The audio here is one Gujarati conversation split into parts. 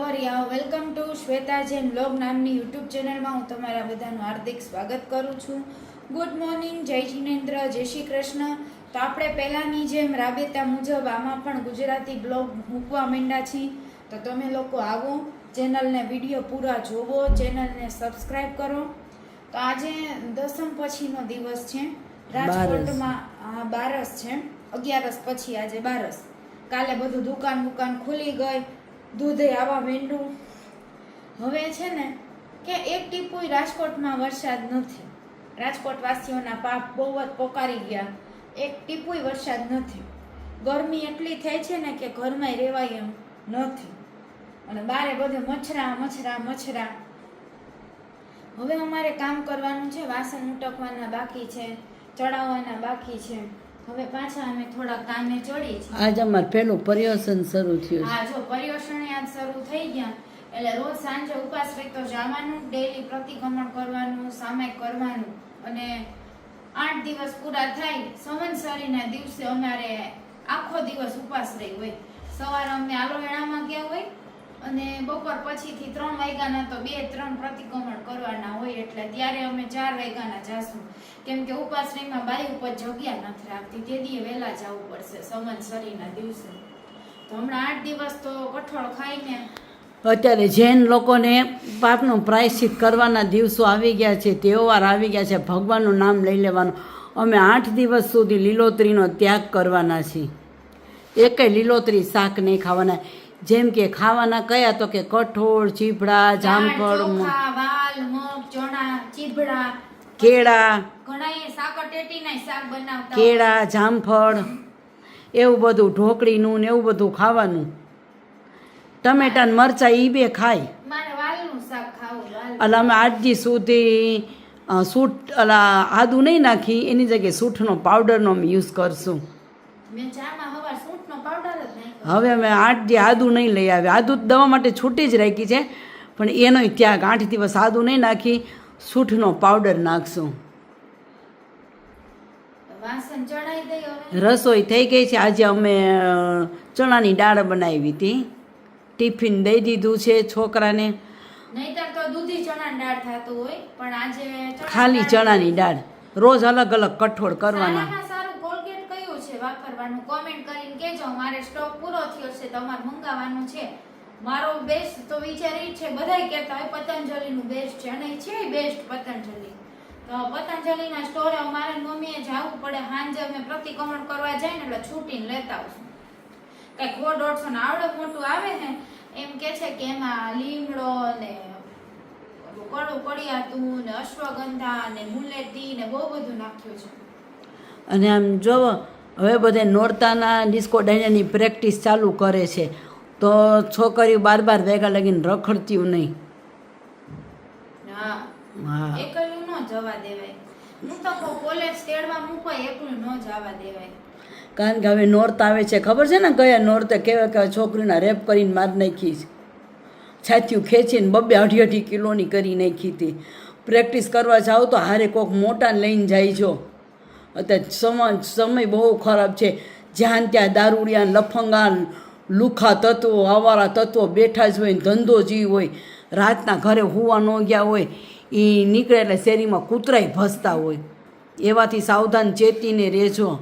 લવરિયા welcome to Shweta Jain blog નામની યુટ્યુબ ચેનલમાં હું તમારા બધાનું હાર્દિક સ્વાગત કરું છું. ગુડ મોર્નિંગ જય જિનેન્દ્ર જય શ્રી કૃષ્ણ. તો આપણે પહેલાંની જેમ રાબેતા મુજબ આમાં પણ ગુજરાતી બ્લોગ મૂકવા માંડ્યા છીએ. તો તમે લોકો આવો ચેનલને વીડિયો પૂરા જોવો ચેનલને સબસ્ક્રાઈબ કરો. તો આજે દસમ પછીનો દિવસ છે. રાજકોટમાં બારસ. છે. અગિયારસ પછી આજે બારસ. કાલે બધું દુકાન બુકાન ખુલી ગઈ. દૂધે આવા માંડ્યું હવે છે ને કે એક ટીપુય રાજકોટમાં વરસાદ નથી. રાજકોટવાસીઓના પાપ બહુ જ પોકારી ગયા. એક ટીપુય વરસાદ નથી. ગરમી એટલી થાય છે ને કે ઘરમાં રહેવાય એમ નથી. અને બારે બધે મચ્છરા મચ્છરા મચ્છરા. હવે અમારે કામ કરવાનું છે, વાસણ ઉટકવાના બાકી છે, ચડાવવાના બાકી છે. હવે પાછા અમે થોડા કામે ચડી છે આજ અમાર પેલું પર્યવસન શરૂ થયું હા જો પર્યોષણ આજ શરૂ થઈ ગયા એટલે રોજ સાંજે ઉપાસ તો જવાનું ડેલી પ્રતિક્રમણ કરવાનું સામાય કરવાનું અને આઠ દિવસ પૂરા થાય સંવંતસરીના દિવસે અમારે આખો દિવસ ઉપાસ રહી હોય. સવારે અમે આલોવેણામાં ગયા હોય અને બપોર પછીથી ત્રણ વાગ્યાના તો બે, ત્રણ પ્રતિક્રમણ કરવાના હોય એટલે ત્યારે અમે ચાર વાગ્યાના જાશું. કેમ કે ઉપાશ્રયમાં બાઈ ઉપર જગ્યા નથી રાખતી, તે દીએ વહેલા જવું પડશે સંવત્સરીના દિવસે. તો હમણાં આઠ દિવસ તો કઠોળ ખાઈને અત્યારે જૈન લોકોને પાપનું પ્રાયશ્ચિત કરવાના દિવસો આવી ગયા છે, તહેવાર આવી ગયા છે, ભગવાનનું નામ લઈ લેવાનું. અમે આઠ દિવસ સુધી લીલોતરીનો ત્યાગ કરવાના છીએ. એકે લીલોતરી શાક નહીં ખાવાના. જેમ કે ખાવાના કયા તો કે કઠોળ ચીભડા જામફળ વાલ મગ ચણા ચીભડા. કેળા. કેળા જામફળ. એવું બધું ઢોકળીનું ને એવું બધું ખાવાનું. ટમેટા ને મરચાં એ બે ખાય. એટલે અમે આજથી સુધી સૂટ અલા આદુ નહીં નાખી એની જગ્યાએ સૂઠનો પાવડરનો અમે યુઝ કરશું. મેં ચામાં હવાર સૂંઠનો પાવડર જ નાખ્યો હવે અમે આઠ જે આદુ નહીં લઈ આવ્યા. આદુ દવા માટે છૂટી જ રાખી છે પણ એનો ત્યાગ આઠ દિવસ આદુ નહીં નાખી સૂઠનો પાવડર નાખશું. રસોઈ થઈ ગઈ છે. આજે અમે ચણાની દાળ બનાવી હતી. ટિફિન દઈ દીધું છે છોકરાને. દૂધી ચણા દાળ થતું હોય પણ ખાલી ચણાની દાળ. રોજ અલગ અલગ કઠોળ કરવાના સારામાં સારું કોલગેટ કયું છે વાપરવાનું કોમેન્ટ કરીને કહેજો મારે સ્ટોક પૂરો થયો છે, તમારે મંગાવવાનું છે. મારો બેસ્ટ તો વિચાર એ છે, બધાય કહેતા હોય, પતંજલિનું બેસ્ટ છે. અને છે બેસ્ટ પતંજલિ. તો પતંજલિના સ્ટોરે અમારે મમ્મીએ જવું પડે, હાંજે અમે પ્રતિક્રમણ કરવા જાય ને એટલે છૂટીને લેતા આવશું. કંઈક સો દોઢસો ને આવડે મોટું આવે ને, એમ કે છે કે એમાં લીમડો ને કડું કડિયાતું ને અશ્વગંધા ને મુલેટી ને બહુ બધું નાખ્યું છે. અને આમ જોવો હવે બધે નોરતાના ડિસ્કો ડાયનાની પ્રેક્ટિસ ચાલુ કરે છે. તો છોકરીઓ બાર બાર ભેગા લગીને રખડતીયું નહીં. હા. એકલું ન જવા દેવાય. હું તો કોલેજ તેડવા મૂકો એકલું ન જવા દેવાય. કારણ કે હવે નોર્થ આવે છે. ખબર છે ને કયા નોર્તે કેવા કેવા છોકરીના રેપ કરીને માર નાખી છે? છાતીયું ખેંચીને બબ્બે અઢી અઢી કિલોની કરી નાખી હતી. પ્રેક્ટિસ કરવા જાઓ તો હારે કોક મોટા લઈને જાય છો અત્યારે સમય સમય બહુ ખરાબ છે. જ્યાં ત્યાં દારૂડિયા, લફંગા, લુખા તત્વો, આવારા તત્વો બેઠા જ હોય ધંધો જી હોય. રાતના ઘરે હુવા ન ગયા હોય એ નીકળે એટલે શેરીમાં કૂતરાય ભસતા હોય. એવાથી સાવધાન ચેતીને રહેજો.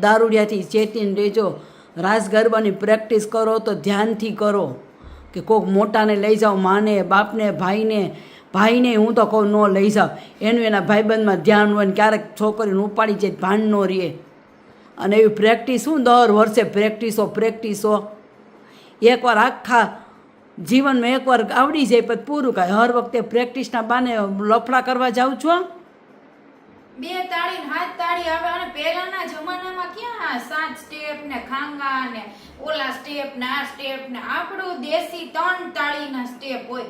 દારૂડિયાથી ચેતીને રહેજો. રાસ ગરબાની પ્રેક્ટિસ કરો તો ધ્યાનથી કરો કે કોઈક મોટાને લઈ જાઓ, માને, બાપને, ભાઈને ભાઈને હું તો કહું, ન લઈ જાઉં એનું એના ભાઈબંધમાં ધ્યાન હોય ને ક્યારેક છોકરીને ઉપાડી જાય ભાન ન રહે અને એવી પ્રેક્ટિસ શું, દર વર્ષે પ્રેક્ટિસો પ્રેક્ટિસો. એકવાર આખા જીવનમાં એકવાર આવડી જાય પછી પૂરું કાંઈ. હર વખતે પ્રેક્ટિસના બાને લફડા કરવા જાઉં છો? બે તાળી હાથ તાળી આવે, અને પહેલાના જમાનામાં ક્યાં સાત સ્ટેપ ને ખાંગા ને ઓલા સ્ટેપ ને આ સ્ટેપ ને આપણું દેશી ત્રણ તાળીના સ્ટેપ હોય.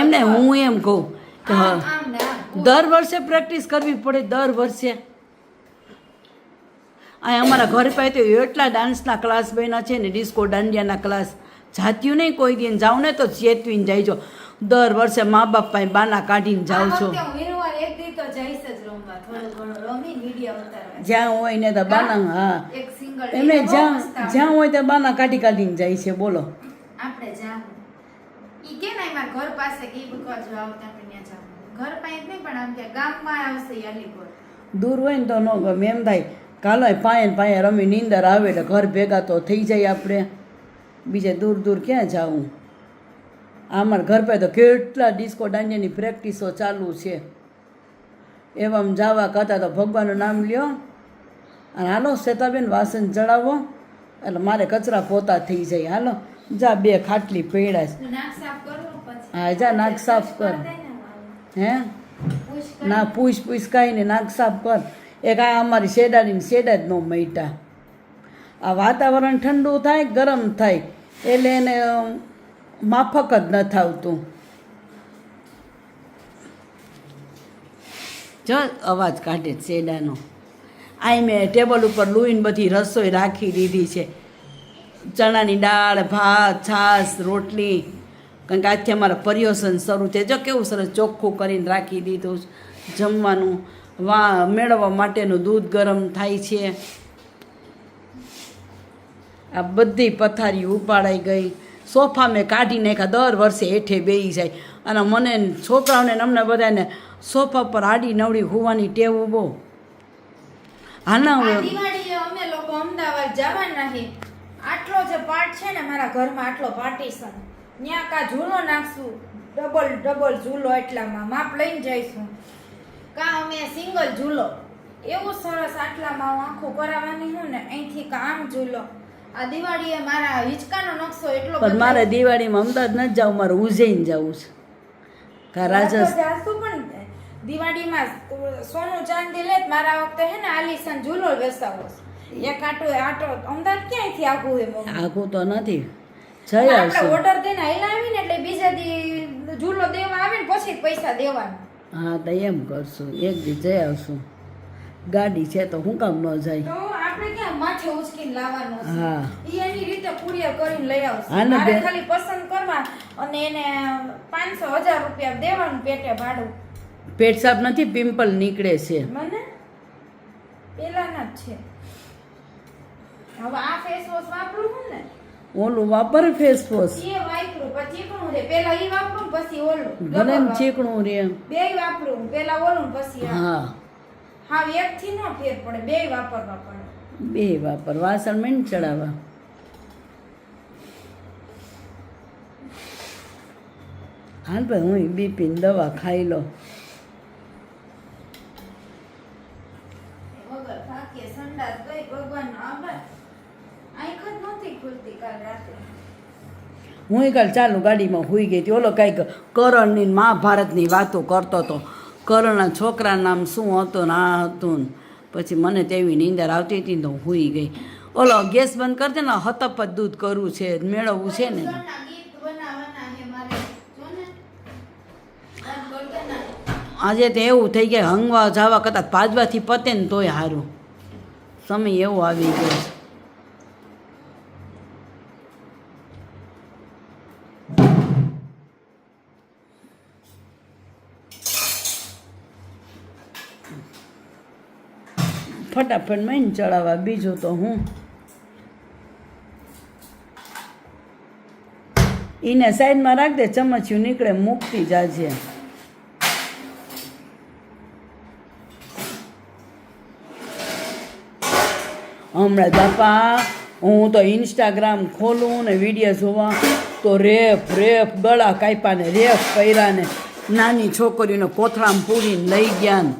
એમને હું એમ કહું કે. દર વર્ષે પ્રેક્ટિસ કરવી પડે દર વર્ષે. અહીં અમારા ઘર પાસે તો એટલા ડાન્સના ક્લાસ બન્યા છે ને ડિસ્કો દાંડિયાના ક્લાસ. જાત્યું નહીં કોઈ દિન. જાઉં ને તો ચેતવીને જાય છો દર વર્ષે મા બાપ પાસે બાના કાઢીને જાઉં છો. જ્યાં હોય ને તો બાના હા. એમને જ્યાં જ્યાં હોય ત્યાં બાના કાઢી કાઢીને જાય છે બોલો. આપણે કે ના મારા ઘર પાસે કે બકવા જો આવતા આપણે ત્યાં જાવું ઘર પાસે નહીં, પણ આમ ત્યાં ગામમાં આવશે અલીપુર. દૂર હોય ને તો ન ગમે, એમ થાય. કાલો પાયે પાયે રમી નીંદર આવે એટલે ઘર ભેગા તો થઈ જાય આપણે. બીજે દૂર દૂર ક્યાં જવું અમારા ઘર પાસે તો કેટલા ડિસ્કો દાંડિયાની પ્રેક્ટિસો ચાલુ છે. એવામાં જવા કરતાં તો ભગવાનનું નામ લ્યો. અને હાલો શ્વેતાબેન વાસણ ચડાવો. એટલે મારે કચરા પોતા થઈ જાય. હાલો. જા બે ખાટલી પૈડા છે. નાક સાફ કરવું પછી. હા જા નાક સાફ કર. હે? ના પૂછ પૂછ કાંઈ નહીં નાક સાફ કર. એક આ અમારી શેડાની શેડા જ ન મૈટા આ વાતાવરણ ઠંડુ થાય ગરમ થાય એટલે એને માફક જ ન થાવતું. જો અવાજ કાઢે શેડાનો આઈ મેં ટેબલ ઉપર લૂઈને બધી રસોઈ રાખી દીધી છે. ચણાની દાળ ભાત છાશ રોટલી કારણ કે આજથી અમારા પર્યોસન શરૂ છે જો કેવું સરસ ચોખ્ખું કરીને રાખી દીધું જમવાનું. વા મેળવવા માટેનું દૂધ ગરમ થાય છે. આ બધી પથારી ઉપાડાઈ ગઈ. સોફા મેં કાઢી નાખ્યા દર વર્ષે હેઠે બેસી જાય. અને મને છોકરાઓને અમને બધાને સોફા પર આડી નવડી હોવાની ટેવ બહુ. હાના ના હવે અમે લોકો અમદાવાદ જવાના છે આટલો જે પાર્ટ છે ને મારા ઘરમાં આટલો પાર્ટીશન ત્યાં કા ઝૂલો નાખશું ડબલ ડબલ ઝૂલો એટલામાં માપ લઈને જઈશું. કા અમે સિંગલ ઝૂલો? એવું સરસ આટલામાં હું આખું કરાવવાની હું ને અહીંથી કા આમ ઝૂલો? આ દિવાળીએ મારા હિંચકાનો નકશો એટલો પણ મારે દિવાળીમાં અમદાવાદ નથી જવું મારે ઉજૈન જવું છે. રાજસ્થાન. પણ દિવાળીમાં સોનું ચાંદી લે મારા વખતે હે ને આલીશાન ઝૂલો બેસાવો છે. એક આટો આટો અમદાવાદ ક્યાંયથી આઘું હે મમ્મી? તો નથી. જઈ આપણે ઓર્ડર દઈને આવી ને એટલે બીજા દી ઝૂલો દેવા આવે ને પછી જ પૈસા દેવાના. હા તો એમ કરશું. એક દી જઈ આવશું. ગાડી છે તો હું કામ ન જાય? તો આપણે ક્યાં માથે ઉચકીને લાવવાનું છે? હા. ઈ એની રીતે કુરિયર કરીને લઈ આવશે. મારે ખાલી પસંદ કરવા અને એને પાંચસો હજાર રૂપિયા દેવાનું પેટે ભાડું. પેટ સાફ નથી પિમ્પલ નીકળે છે. મને? પેલાના જ છે. હવે આ ફેસ વોશ વાપરું હું ને ઓલું વાપર ફેસ વોશ એ વાપરું પછી ચીકણું રે પેલા ઈ વાપરું પછી ઓલું. ભલે ચીકણું રે. બે વાપરું પેલા ઓલું પછી હા હા. એક થી નો ફેર પડે બે વાપરવા પડે. બે વાપર વાસણ મેં ચડાવવા. હાલ ભાઈ હું બીપીની દવા ખાઈ લો વગર થાકીએ સંડાસ ગઈ ભગવાનનો આભાર આંખ જ નહોતી ખુલતી કાલ રાતે હું કાલ ચાલુ ગાડીમાં હોઈ ગઈ હતી. ઓલો કાંઈક કરણની મહાભારતની વાતો કરતો હતો. કરણના છોકરા નામ શું હતું ને આ હતું પછી મને તેવી નીંદર આવતી હતી તો હોઈ ગઈ. ઓલો ગેસ બંધ કરજે ને હતપ જ દૂધ કરવું છે મેળવવું છે ને. કરી. આજે તો એવું થઈ ગયા હંગવા જવા કરતાં પાજવાથી પતે ને તોય સારું સમય એવો આવી ગયો છે. ફટાફટ મહીન ચડાવવા, બીજું તો હું. એને સાઈડમાં રાખ દે, ચમચિયું નીકળે, મૂકતી જાજે. હમણાં બાપા, હું તો ઇન્સ્ટાગ્રામ ખોલું ને વીડિયો જોવા, તો રેફ રેપ ગળા કાપ્યા ને રેપ કર્યા ને, નાની છોકરીઓને કોથળામાં પૂરીને લઈ ગયા ને.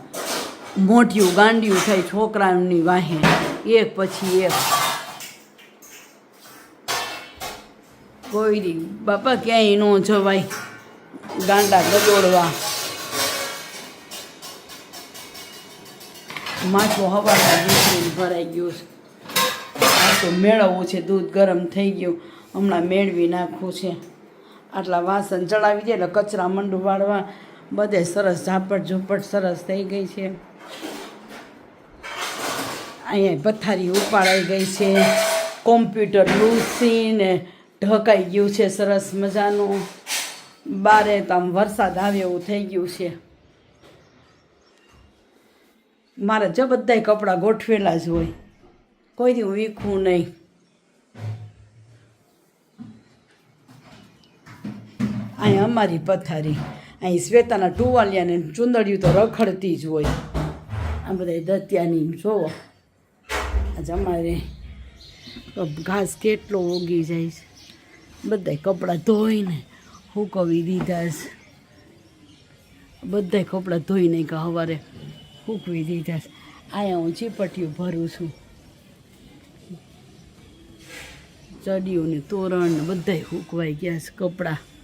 મોઢિયું ગાંડિયું થઈ છોકરાની વાહે. એક પછી એક. કોઈ દી બાપા ક્યાંય ન જવાય. ગાંડા ગજોડવા માથો હવાના દીકરીને ભરાઈ ગયું છે. આ તો મેળવવું છે, દૂધ ગરમ થઈ ગયું. હમણાં મેળવી નાખવું છે. આટલા વાસણ ચડાવી દે એટલે કચરા મંડું વાળવા બધે સરસ ઝાપટ ઝૂપટ સરસ થઈ ગઈ છે. અહીંયા પથારી ઉપાડાઈ ગઈ છે. કોમ્પ્યુટર લૂસીને ઢકાઈ ગયું છે. સરસ મજાનું. બારે તો આમ વરસાદ આવે એવું થઈ ગયું છે. મારા જ બધાય કપડાં ગોઠવેલા જ હોય. કોઈ હું વીખું નહીં. અહીં અમારી પથારી. અહીં શ્વેતાના ટુવાલિયાને ચુંદડિયું તો રખડતી જ હોય. આ બધા દત્યાની જોવો. આજે અમારે ઘાસ કેટલો ઓગી જાય છે. બધાય કપડાં ધોઈને સૂકવી દીધા છે. બધાય કપડાં ધોઈને કે સવારે સૂકવી દીધા છે. અહીંયા હું ચીપટીઓ ભરું છું. ચડીઓને તોરણ બધાય સૂકવાઈ ગયા છે કપડાં.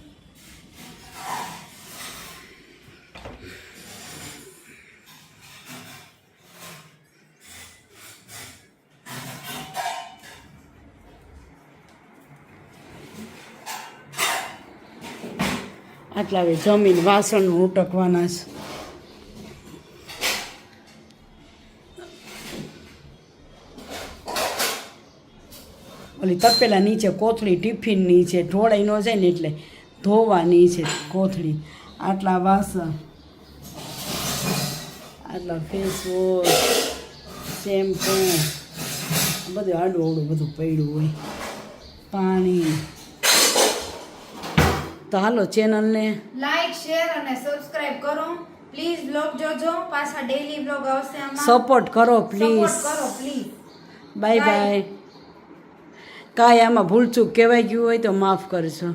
આટલા હવે જમીન વાસણ ઉટકવાના છે. ઓલી તપેલા નીચે કોથળી ટિફિનની છે, ઢોળાઈ ન જાય ને એટલે ધોવાની છે કોથળી. આટલા વાસણ. આટલા ફેસ વોશ શેમ્પૂ બધું આડું અવડું બધું પડ્યું હોય. પાણી. તો હાલો ચેનલને લાઈક શેર અને સબસ્ક્રાઇબ કરો. પ્લીઝ બ્લોગ જોજો. પાછા ડેલી બ્લોગ આવશે આમાં. સપોર્ટ કરો પ્લીઝ કરો પ્લીઝ બાય બાય કાંઈ આમાં ભૂલચૂક કહેવાય ગયું હોય તો માફ કરજો.